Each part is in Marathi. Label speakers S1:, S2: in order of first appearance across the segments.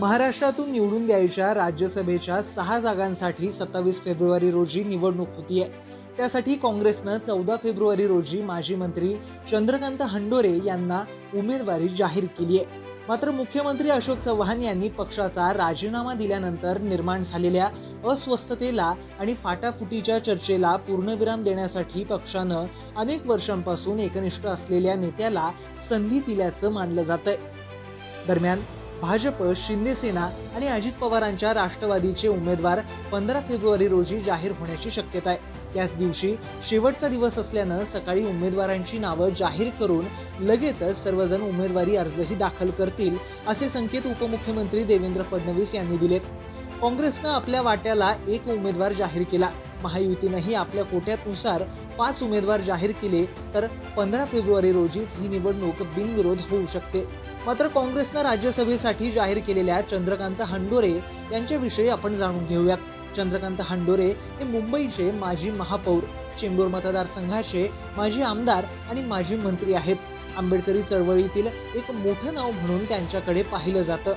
S1: महाराष्ट्रातून निवडून द्यायच्या राज्यसभेच्या सहा जागांसाठी सत्तावीस फेब्रुवारी रोजी निवडणूक होती आहे त्यासाठी काँग्रेसनं चौदा फेब्रुवारी रोजी माजी मंत्री चंद्रकांत हंडोरे यांना उमेदवारी जाहीर केली आहे मात्र मुख्यमंत्री अशोक चव्हाण यांनी पक्षाचा राजीनामा दिल्यानंतर निर्माण झालेल्या अस्वस्थतेला आणि फाटाफुटीच्या चर्चेला पूर्णविराम देण्यासाठी पक्षानं अनेक वर्षांपासून एकनिष्ठ असलेल्या नेत्याला संधी दिल्याचं मानलं जातंय. दरम्यान भाजप शिंदेसेना आणि अजित पवारांच्या राष्ट्रवादीचे उमेदवार पंधरा फेब्रुवारी रोजी जाहीर होण्याची शक्यता आहे. त्याच दिवशी शेवटचा दिवस असल्यानं सकाळी उमेदवारांची नावं जाहीर करून लगेचच सर्वजण उमेदवारी अर्जही दाखल करतील असे संकेत उपमुख्यमंत्री देवेंद्र फडणवीस यांनी दिलेत. काँग्रेसनं आपल्या वाट्याला एक उमेदवार जाहीर केला. महायुतीनंही आपल्या कोट्यानुसार पाच उमेदवार जाहीर केले तर पंधरा फेब्रुवारी रोजीच ही निवडणूक बिनविरोध होऊ शकते. मात्र काँग्रेसनं राज्यसभेसाठी जाहीर केलेल्या चंद्रकांत हंडोरे यांच्याविषयी आपण जाणून घेऊयात. चंद्रकांत हंडोरे हे मुंबईचे माजी महापौर चेंबूर मतदारसंघाचे माजी आमदार आणि माजी मंत्री आहेत. आंबेडकरी चळवळीतील एक मोठं नाव म्हणून त्यांच्याकडे पाहिलं जातं.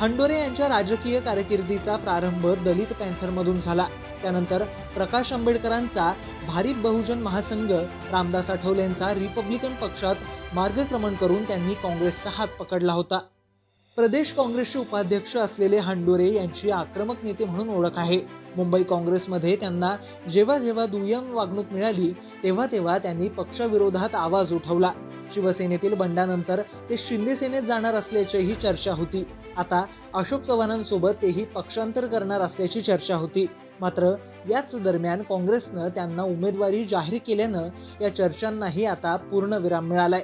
S1: हंडोरे यांच्या राजकीय कारकिर्दीचा प्रारंभ दलित पॅन्थरमधून झाला. त्यानंतर प्रकाश आंबेडकरांचा भारिप बहुजन महासंघ रामदास आठवलेंचा रिपब्लिकन पक्षात मार्गक्रमण करून त्यांनी काँग्रेसचा हात पकडला होता. प्रदेश काँग्रेसचे उपाध्यक्ष असलेले हंडोरे यांची आक्रमक नेते म्हणून ओळख आहे. मुंबई काँग्रेसमध्ये त्यांना जेव्हा जेव्हा दुय्यम वागणूक मिळाली तेव्हा तेव्हा त्यांनी पक्षाविरोधात आवाज उठवला. शिवसेनेतील बंडानंतर ते शिंदे सेनेत जाणार असल्याचीही चर्चा होती. आता अशोक चव्हाणांसोबत तेही पक्षांतर करणार असल्याची चर्चा होती. मात्र याच दरम्यान काँग्रेसनं त्यांना उमेदवारी जाहीर केल्यानं या चर्चांनाही आता पूर्ण विराम मिळालाय.